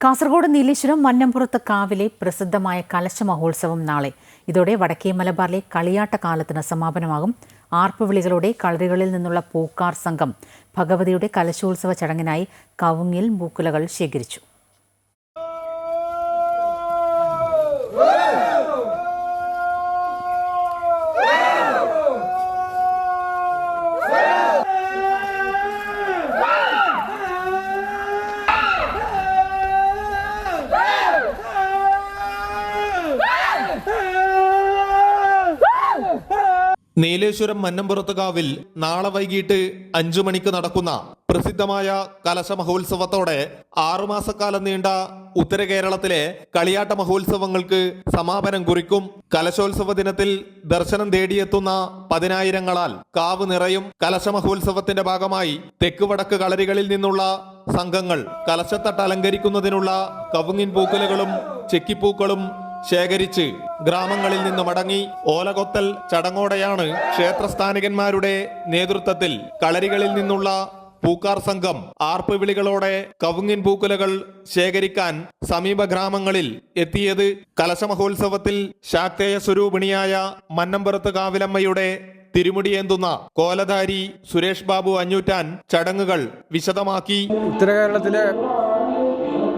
കാസർഗോഡ് നീലേശ്വരം മന്നംപുറത്ത് കാവിലെ പ്രസിദ്ധമായ കലശ മഹോത്സവം നാളെ. ഇതോടെ വടക്കേ മലബാറിലെ കളിയാട്ട കാലത്തിന് സമാപനമാകും. ആർപ്പുവിളികളോടെ കളരികളിൽ നിന്നുള്ള പൂക്കാർ സംഘം ഭഗവതിയുടെ കലശോത്സവ ചടങ്ങിനായി കവുങ്ങിൽ മൂക്കുലകൾ ശേഖരിച്ചു. നീലേശ്വരം മന്നമ്പുറത്തുകാവിൽ നാളെ വൈകിട്ട് അഞ്ചു മണിക്ക് നടക്കുന്ന പ്രസിദ്ധമായ കലശ മഹോത്സവത്തോടെ ആറുമാസക്കാലം നീണ്ട ഉത്തര കേരളത്തിലെ കളിയാട്ട മഹോത്സവങ്ങൾക്ക് സമാപനം കുറിക്കും. കലശോത്സവ ദിനത്തിൽ ദർശനം തേടിയെത്തുന്ന പതിനായിരങ്ങളാൽ കാവ് നിറയും കലശ മഹോത്സവത്തിന്റെ ഭാഗമായി തെക്ക് വടക്ക് കളരികളിൽ നിന്നുള്ള സംഘങ്ങൾ കലശത്തട്ട് അലങ്കരിക്കുന്നതിനുള്ള കവുങ്ങിൻ പൂക്കലുകളും ചെക്കിപ്പൂക്കളും ശേഖരിച്ച് ഗ്രാമങ്ങളിൽ നിന്ന് മടങ്ങി ഓലകൊത്തൽ ചടങ്ങോടെയാണ് ക്ഷേത്രസ്ഥാനികന്മാരുടെ നേതൃത്വത്തിൽ കളരികളിൽ നിന്നുള്ള പൂക്കാർ സംഘം ആർപ്പ് വിളികളോടെ കവുങ്ങിൻ പൂക്കുലകൾ ശേഖരിക്കാൻ സമീപ ഗ്രാമങ്ങളിൽ എത്തിയത് കലശമഹോത്സവത്തിൽ ശാക്തേയ സ്വരൂപിണിയായ മന്നമ്പുറത്ത് കാവിലമ്മയുടെ തിരുമുടിയേന്തുന്ന കോലധാരി സുരേഷ് ബാബു അഞ്ഞൂറ്റാൻ ചടങ്ങുകൾ വിശദമാക്കി. ഉത്തര കേരളത്തിലെ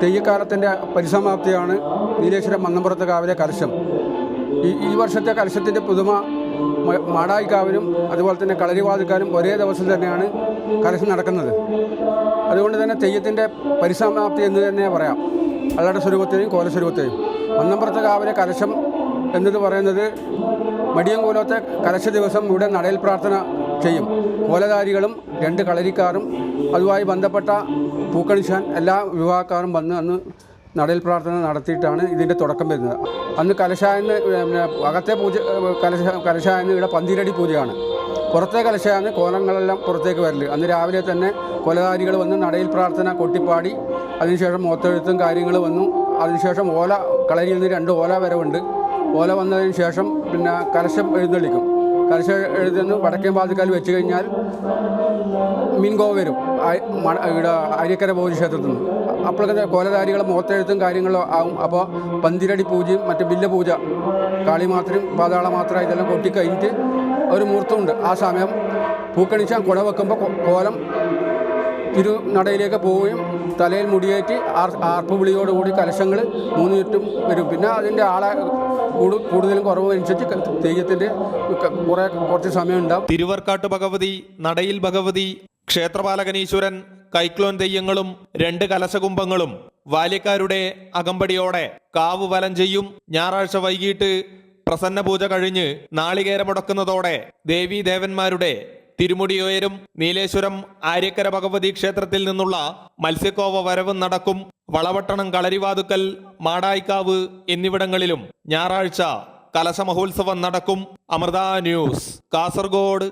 തെയ്യക്കാലത്തിന്റെ പരിസമാപ്തിയാണ് നീലേശ്വരം മന്നമ്പുറത്തെ കാവിലെ കലശം. ഈ ഈ വർഷത്തെ കലശത്തിന്റെ പുതുമ മാടായിക്കാവിലും അതുപോലെ തന്നെ കളരിവാതിക്കാരും ഒരേ ദിവസം തന്നെയാണ് കലശം നടക്കുന്നത്. അതുകൊണ്ട് തന്നെ തെയ്യത്തിന്റെ പരിസമാപ്തി എന്ന് തന്നെ പറയാം. അല്ലാടെ സ്വരൂപത്തെയും കോലസ്വരൂപത്തെയും. മന്നമ്പുറത്തെ കാവിലെ കലശം എന്നത് പറയുന്നത് മടിയൻകൂലത്തെ കലശ ദിവസം ഇവിടെ നടയിൽ പ്രാർത്ഥന ചെയ്യും. കോലധാരികളും രണ്ട് കളരിക്കാരും അതുമായി ബന്ധപ്പെട്ട പൂക്കണിശാൻ എല്ലാ വിവാഹക്കാരും വന്ന് അന്ന് നടയിൽ പ്രാർത്ഥന നടത്തിയിട്ടാണ് ഇതിന്റെ തുടക്കം വരുന്നത്. അന്ന് കലശായെന്ന് അകത്തെ പൂജ കലശ കലശായെന്ന് ഇവിടെ പന്തിരടി പൂജയാണ്. പുറത്തെ കലശായന്ന് കോലങ്ങളെല്ലാം പുറത്തേക്ക് വരൽ. അന്ന് രാവിലെ തന്നെ കൊലധാരികൾ വന്ന് നടയിൽ പ്രാർത്ഥന കൊട്ടിപ്പാടി അതിനുശേഷം മോത്തെഴുത്തും കാര്യങ്ങൾ വന്നു. അതിനുശേഷം ഓല കളരിയിൽ നിന്ന് രണ്ട് ഓല വരവുണ്ട്. ഓല വന്നതിന് ശേഷം പിന്നെ കലശം എഴുന്നള്ളിക്കും. കലശം എഴുതുന്നു. വടക്കേ പാതിക്കാൽ വെച്ച് കഴിഞ്ഞാൽ മീൻകോവ വരും. ഇവിടെ അരിക്കര ബോധി ക്ഷേത്രത്തിൽ നിന്ന്. അപ്പോഴൊക്കെ കോലധാരികളെ മുഖത്തെഴുത്തും കാര്യങ്ങളും ആവും. അപ്പോൾ പന്തിരടി പൂജയും മറ്റേ ബില്ല പൂജ കാളിമാത്രം പാതാള മാത്രം ഇതെല്ലാം കൊട്ടിക്കഴിഞ്ഞിട്ട് ഒരു മുഹൂർത്തമുണ്ട്. ആ സമയം പൂക്കണിച്ചാൽ കുട വെക്കുമ്പോൾ കൊ- കോലം തിരുനടയിലേക്ക് പോവുകയും തലയിൽ മുടിയേറ്റി ആർ ആർപ്പ് വിളിയോടുകൂടി കലശങ്ങൾ മൂന്ന് ചുറ്റും വരും. പിന്നെ അതിന്റെ ആളെ കൂടു കൂടുതലും കുറവ് അനുസരിച്ച് തെയ്യത്തിന്റെ കുറേ കുറച്ച് സമയം ഉണ്ടാവും തിരുവർക്കാട്ട് ഭഗവതി നടയിൽ ഭഗവതി ക്ഷേത്രപാലകനീശ്വരൻ കൈക്ലോൻ തെയ്യങ്ങളും രണ്ട് കലശകുംഭങ്ങളും വാല്യക്കാരുടെ അകമ്പടിയോടെ കാവ് വലം ചെയ്യും. ഞായറാഴ്ച വൈകിട്ട് പ്രസന്ന പൂജ കഴിഞ്ഞ് നാളികേരമുടക്കുന്നതോടെ ദേവീ ദേവന്മാരുടെ തിരുമുടിയുയരും നീലേശ്വരം ആര്യക്കര ഭഗവതി ക്ഷേത്രത്തിൽ നിന്നുള്ള മത്സ്യക്കോവ വരവും നടക്കും വളവട്ടണം കളരിവാതുക്കൽ മാടായിക്കാവ് എന്നിവിടങ്ങളിലും ഞായറാഴ്ച കലശമഹോത്സവം നടക്കും. അമൃത ന്യൂസ് കാസർഗോഡ്.